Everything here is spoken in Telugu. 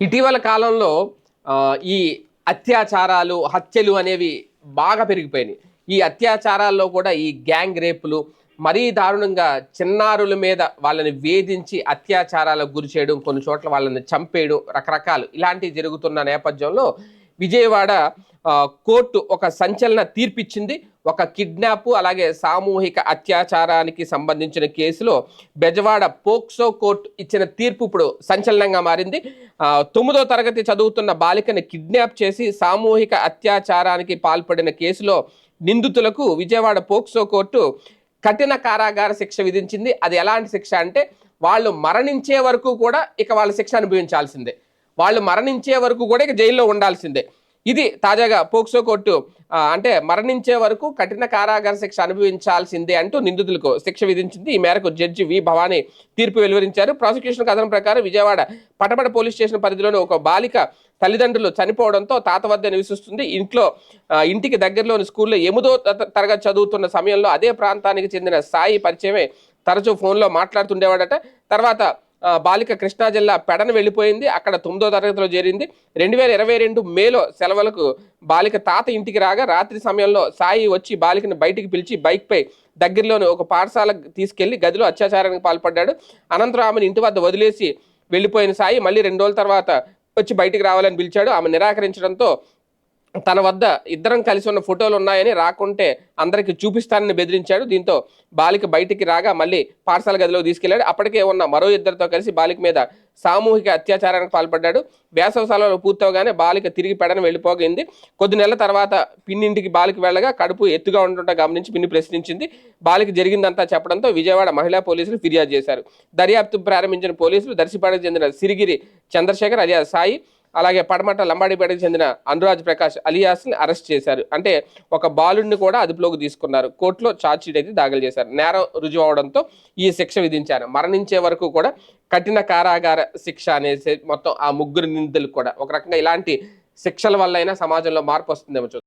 ఇటీవల కాలంలో ఈ అత్యాచారాలు హత్యలు అనేవి బాగా పెరిగిపోయినాయి. ఈ అత్యాచారాల్లో కూడా ఈ గ్యాంగ్ రేపులు మరీ దారుణంగా చిన్నారుల మీద వాళ్ళని వేధించి అత్యాచారాలకు గురి చేయడం కొన్ని చోట్ల వాళ్ళని చంపేయడం రకరకాలు ఇలాంటివి జరుగుతున్న నేపథ్యంలో విజయవాడ కోర్టు ఒక సంచలన తీర్పిచ్చింది. ఒక కిడ్నాప్ అలాగే సామూహిక అత్యాచారానికి సంబంధించిన కేసులో బెజవాడ పోక్సో కోర్టు ఇచ్చిన తీర్పు ఇప్పుడు సంచలనంగా మారింది. తొమ్మిదో తరగతి చదువుతున్న బాలికని కిడ్నాప్ చేసి సామూహిక అత్యాచారానికి పాల్పడిన కేసులో నిందితులకు విజయవాడ పోక్సో కోర్టు కఠిన కారాగార శిక్ష విధించింది. అది ఎలాంటి శిక్ష అంటే వాళ్ళు మరణించే వరకు కూడా ఇక వాళ్ళ శిక్ష అనుభవించాల్సిందే. వాళ్ళు మరణించే వరకు కూడా ఇక జైల్లో ఉండాల్సిందే. ఇది తాజాగా పోక్సో కోర్టు అంటే మరణించే వరకు కఠిన కారాగార శిక్ష అనుభవించాల్సిందే అంటూ నిందితులకు శిక్ష విధించింది. ఈ మేరకు జడ్జి వి భవానీ తీర్పు వెలువరించారు. ప్రాసిక్యూషన్ కథనం ప్రకారం విజయవాడ పటపడ పోలీస్ స్టేషన్ పరిధిలోని ఒక బాలిక తల్లిదండ్రులు చనిపోవడంతో తాత వద్ద నివసిస్తుంది. ఇంట్లో ఇంటికి దగ్గరలోని స్కూల్లో ఎనిమిదో త- తరగతి చదువుతున్న సమయంలో అదే ప్రాంతానికి చెందిన సాయి పరిచయమే తరచూ ఫోన్లో మాట్లాడుతుండేవాడట. తర్వాత బాలిక కృష్ణా జిల్లా పెడన వెళ్ళిపోయింది. అక్కడ తొమ్మిదో తరగతిలో చేరింది. రెండు వేల ఇరవై రెండు మేలో సెలవులకు బాలిక తాత ఇంటికి రాగా రాత్రి సమయంలో సాయి వచ్చి బాలికను బయటికి పిలిచి బైక్పై దగ్గరలోని ఒక పాఠశాల తీసుకెళ్ళి గదిలో అత్యాచారానికి పాల్పడ్డాడు. అనంతరం ఆమెను ఇంటి వద్ద వదిలేసి వెళ్ళిపోయిన సాయి మళ్ళీ రెండు రోజుల తర్వాత వచ్చి బయటికి రావాలని పిలిచాడు. ఆమె నిరాకరించడంతో తన వద్ద ఇద్దరం కలిసి ఉన్న ఫోటోలు ఉన్నాయని రాకుంటే అందరికి చూపిస్తానని బెదిరించాడు. దీంతో బాలిక బయటికి రాగా మళ్ళీ పాఠశాల గదిలో తీసుకెళ్ళాడు. అప్పటికే ఉన్న మరో ఇద్దరితో కలిసి బాలిక మీద సామూహిక అత్యాచారానికి పాల్పడ్డాడు. వేసవ సెలవులు పూర్తవగానే బాలిక తిరిగి పెడని వెళ్ళిపోయింది. కొద్ది నెలల తర్వాత పిన్నింటికి బాలిక వెళ్ళగా కడుపు ఎత్తుగా ఉండటం గమనించి పిన్ని ప్రశ్నించింది. బాలిక జరిగిందంతా చెప్పడంతో విజయవాడ మహిళా పోలీసులు ఫిర్యాదు చేశారు. దర్యాప్తు ప్రారంభించిన పోలీసులు దర్శిపాడకు చెందిన సిరిగిరి చంద్రశేఖర్ అలియా సాయి అలాగే పడమట లంబాడిపేటకు చెందిన అనురాజ్ ప్రకాష్ అలియాస్ని అరెస్ట్ చేశారు. అంటే ఒక బాలుడిని కూడా అదుపులోకి తీసుకున్నారు. కోర్టులో ఛార్జ్షీట్ అయితే దాఖలు చేశారు. నేరం రుజువు అవడంతో ఈ శిక్ష విధించారు. మరణించే వరకు కూడా కఠిన కారాగార శిక్ష అనేసి మొత్తం ఆ ముగ్గురు నిందితులకు కూడా. ఒక రకంగా ఇలాంటి శిక్షల వల్ల అయినా సమాజంలో మార్పు వస్తుందేమో